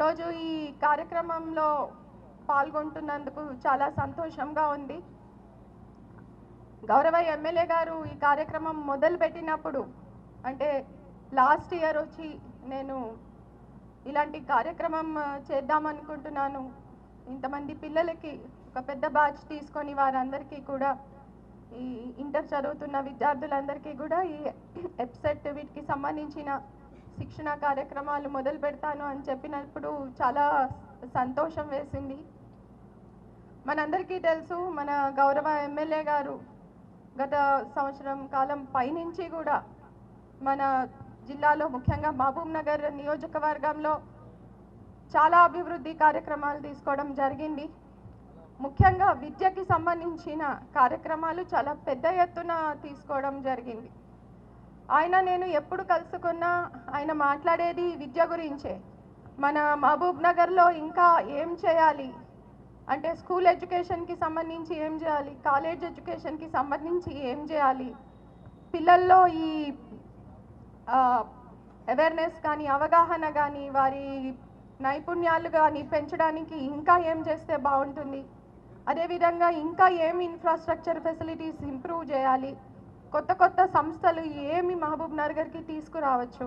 ఈరోజు ఈ కార్యక్రమంలో పాల్గొంటున్నందుకు చాలా సంతోషంగా ఉంది. గౌరవ ఎమ్మెల్యే గారు ఈ కార్యక్రమం మొదలు పెట్టినప్పుడు అంటే లాస్ట్ ఇయర్ వచ్చి నేను ఇలాంటి కార్యక్రమం చేద్దామనుకుంటున్నాను ఇంతమంది పిల్లలకి ఒక పెద్ద బ్యాచ్ తీసుకొని వారందరికీ కూడా ఈ ఇంటర్ చదువుతున్న విద్యార్థులందరికీ కూడా ఈ ఎప్సెట్ వీటికి సంబంధించిన శిక్షణ కార్యక్రమాలు మొదలు పెడతాను అని చెప్పినప్పుడు చాలా సంతోషం వేసింది. మనందరికీ తెలుసు మన గౌరవ ఎమ్మెల్యే గారు గత సంవత్సరం కాలం పైనుంచి కూడా మన జిల్లాలో ముఖ్యంగా మహబూబ్ నగర్ నియోజకవర్గంలో చాలా అభివృద్ధి కార్యక్రమాలు తీసుకోవడం జరిగింది. ముఖ్యంగా విద్యకి సంబంధించిన కార్యక్రమాలు చాలా పెద్ద ఎత్తున తీసుకోవడం జరిగింది. ఆయన నేను ఎప్పుడు కలుసుకున్నా ఆయన మాట్లాడేది విద్య గురించే. మన మహబూబ్ నగర్లో ఇంకా ఏం చేయాలి? అంటే స్కూల్ ఎడ్యుకేషన్కి సంబంధించి ఏం చేయాలి? కాలేజ్ ఎడ్యుకేషన్కి సంబంధించి ఏం చేయాలి? పిల్లల్లో ఈ అవేర్నెస్ కానీ అవగాహన కానీ వారి నైపుణ్యాలు కానీ పెంచడానికి ఇంకా ఏం చేస్తే బాగుంటుంది? అదేవిధంగా ఇంకా ఏం ఇన్ఫ్రాస్ట్రక్చర్ ఫెసిలిటీస్ ఇంప్రూవ్ చేయాలి? కొత్త కొత్త సంస్థలు ఏమి మహబూబ్ నగర్కి తీసుకురావచ్చు.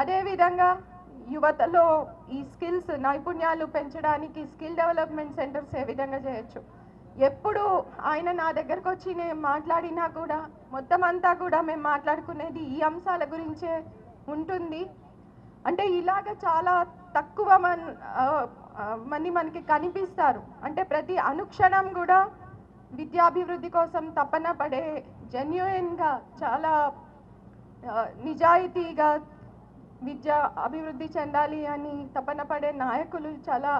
అదేవిధంగా యువతలో ఈ స్కిల్స్ నైపుణ్యాలు పెంచడానికి స్కిల్ డెవలప్మెంట్ సెంటర్స్ ఏ విధంగా చేయొచ్చు. ఎప్పుడు ఆయన నా దగ్గరకు వచ్చి నేను మాట్లాడినా కూడా మొత్తం అంతా కూడా మేము మాట్లాడుకునేది ఈ అంశాల గురించే ఉంటుంది. అంటే ఇలాగ చాలా తక్కువ మన్ మంది మనకి కనిపిస్తారు. అంటే ప్రతి అనుక్షణం కూడా విద్యాభివృద్ధి కోసం తపన పడే జెన్యున్గా చాలా నిజాయితీగా విద్య అభివృద్ధి చెందాలి అని తపన పడే నాయకులు చాలా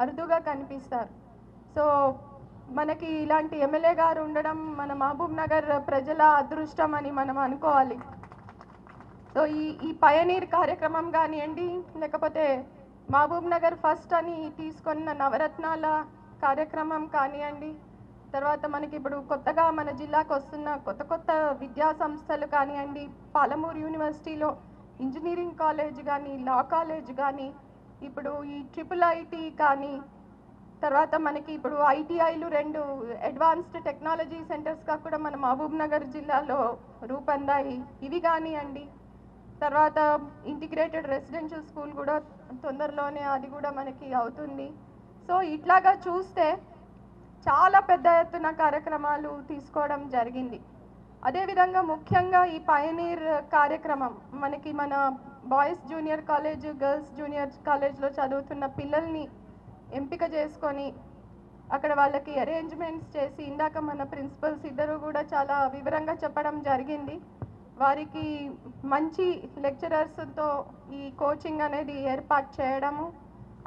అరుదుగా కనిపిస్తారు. సో మనకి ఇలాంటి ఎమ్మెల్యే గారు ఉండడం మన మహబూబ్ నగర్ ప్రజల అదృష్టం అని మనం అనుకోవాలి. సో ఈ ఈ పయనీర్ కార్యక్రమం కానివ్వండి లేకపోతే మహబూబ్ నగర్ ఫస్ట్ అని తీసుకున్న నవరత్నాల కార్యక్రమం కానివ్వండి తర్వాత మనకి ఇప్పుడు కొత్తగా మన జిల్లాకు వస్తున్న కొత్త కొత్త విద్యా సంస్థలు కానివ్వండి పాలమూరు యూనివర్సిటీలో ఇంజనీరింగ్ కాలేజ్ కానీ లా కాలేజ్ కానీ ఇప్పుడు ఈ ట్రిపుల్ ఐటీ కానీ తర్వాత మనకి ఇప్పుడు ఐటీఐలు రెండు అడ్వాన్స్డ్ టెక్నాలజీ సెంటర్స్గా కూడా మన మహబూబ్ నగర్ జిల్లాలో రూపొందాయి. ఇవి కానివ్వండి తర్వాత ఇంటిగ్రేటెడ్ రెసిడెన్షియల్ స్కూల్ కూడా తొందరలోనే అది కూడా మనకి అవుతుంది. సో ఇట్లాగా చూస్తే చాలా పెద్ద ఎత్తున కార్యక్రమాలు తీసుకోవడం జరిగింది. అదేవిధంగా ముఖ్యంగా ఈ పయనీర్ కార్యక్రమం మనకి మన boys junior college girls junior కాలేజ్లో చదువుతున్న పిల్లల్ని ఎంపిక చేసుకొని అక్కడ వాళ్ళకి అరేంజ్మెంట్స్ చేసి ఇందాక మన ప్రిన్సిపల్స్ ఇద్దరు కూడా చాలా వివరంగా చెప్పడం జరిగింది. వారికి మంచి లెక్చరర్స్తో ఈ కోచింగ్ అనేది ఏర్పాటు చేయడము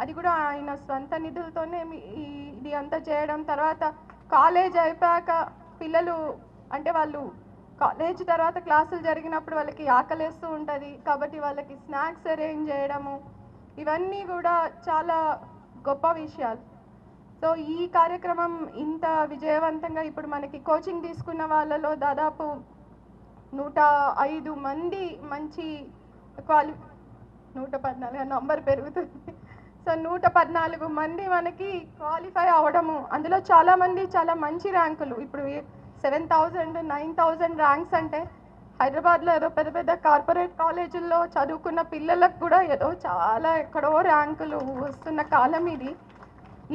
అది కూడా ఆయన సొంత నిధులతోనే ఇది అంతా చేయడం. తర్వాత కాలేజ్ అయిపోయాక పిల్లలు అంటే వాళ్ళు కాలేజ్ తర్వాత క్లాసులు జరిగినప్పుడు వాళ్ళకి ఆకలేస్తూ ఉంటుంది. కాబట్టి వాళ్ళకి స్నాక్స్ అరేంజ్ చేయడము. ఇవన్నీ కూడా చాలా గొప్ప విషయాలు. సో ఈ కార్యక్రమం ఇంత విజయవంతంగా ఇప్పుడు మనకి కోచింగ్ తీసుకున్న వాళ్ళలో దాదాపు నూట ఐదు మంది మంచి క్వాలి నూట పద్నాలుగు నంబర్ పెరుగుతుంది. సో నూట పద్నాలుగు మంది మనకి క్వాలిఫై అవ్వడము అందులో చాలా మంది చాలా మంచి ర్యాంకులు. ఇప్పుడు seven thousand nine thousand ranks అంటే హైదరాబాద్లో ఏదో పెద్ద పెద్ద కార్పొరేట్ కాలేజీల్లో చదువుకున్న పిల్లలకు కూడా ఏదో చాలా ఎక్కడో ర్యాంకులు వస్తున్న కాలం ఇది.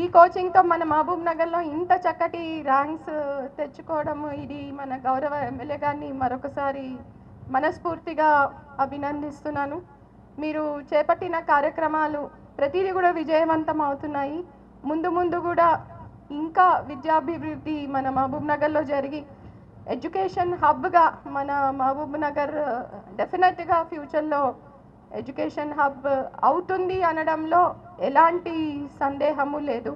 ఈ కోచింగ్తో మన మహబూబ్ నగర్లో ఇంత చక్కటి ర్యాంక్స్ తెచ్చుకోవడం ఇది మన గౌరవ ఎమ్మెల్యే గారిని మరొకసారి మనస్ఫూర్తిగా అభినందిస్తున్నాను. మీరు చేపట్టిన కార్యక్రమాలు ప్రతిదీ కూడా విజయవంతం అవుతున్నాయి. ముందు ముందు కూడా ఇంకా విద్యాభివృద్ధి మన మహబూబ్ నగర్లో జరిగి ఎడ్యుకేషన్ హబ్గా మన మహబూబ్ నగర్ డెఫినెట్గా ఫ్యూచర్లో ఎడ్యుకేషన్ హబ్ అవుతుంది అనడంలో ఎలాంటి సందేహము లేదు.